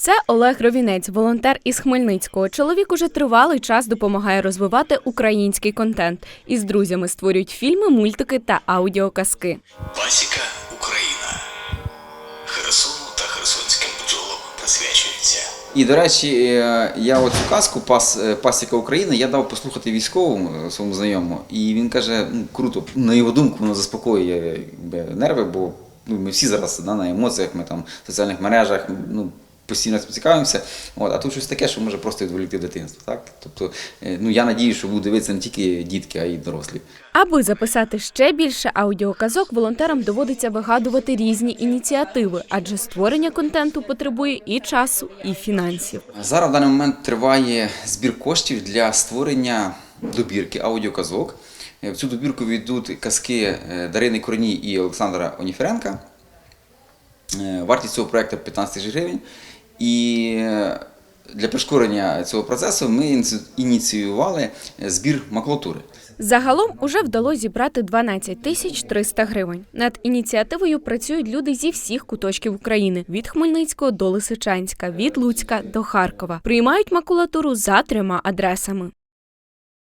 Це Олег Ровінець, волонтер із Хмельницького. Чоловік уже тривалий час допомагає розвивати український контент. Із друзями створюють фільми, мультики та аудіоказки. Пасіка Україна. Херсону та херсонським бджолам присвячується. І до речі, е, я оцю казку пас, е, Пасіка України я дав послухати військовому е, своєму знайомому, і він каже: ну круто, на його думку, воно заспокоює якби, нерви, бо ну, ми всі зараз да, на емоціях, ми там в соціальних мережах. Ну, Постійно цікавимося, от, а тут щось таке, що може просто відволікти дитинство. Так? Тобто, е, ну я надію, що будуть дивитися не тільки дітки, а й дорослі. Аби записати ще більше аудіоказок, волонтерам доводиться вигадувати різні ініціативи, адже створення контенту потребує і часу, і фінансів. Зараз в даний момент триває збір коштів для створення добірки аудіоказок. Е, В цю добірку війдуть казки е, Дарини Корній і Олександра Оніференка. Вартість цього проєкту 15 тисяч гривень. І е, для прискорення цього процесу ми ініці- ініціювали е, збір макулатури. Загалом уже вдалося зібрати 12 тисяч 300 гривень. Над ініціативою працюють люди зі всіх куточків України від Хмельницького до Лисичанська, від Луцька до Харкова. Приймають макулатуру за трьома адресами.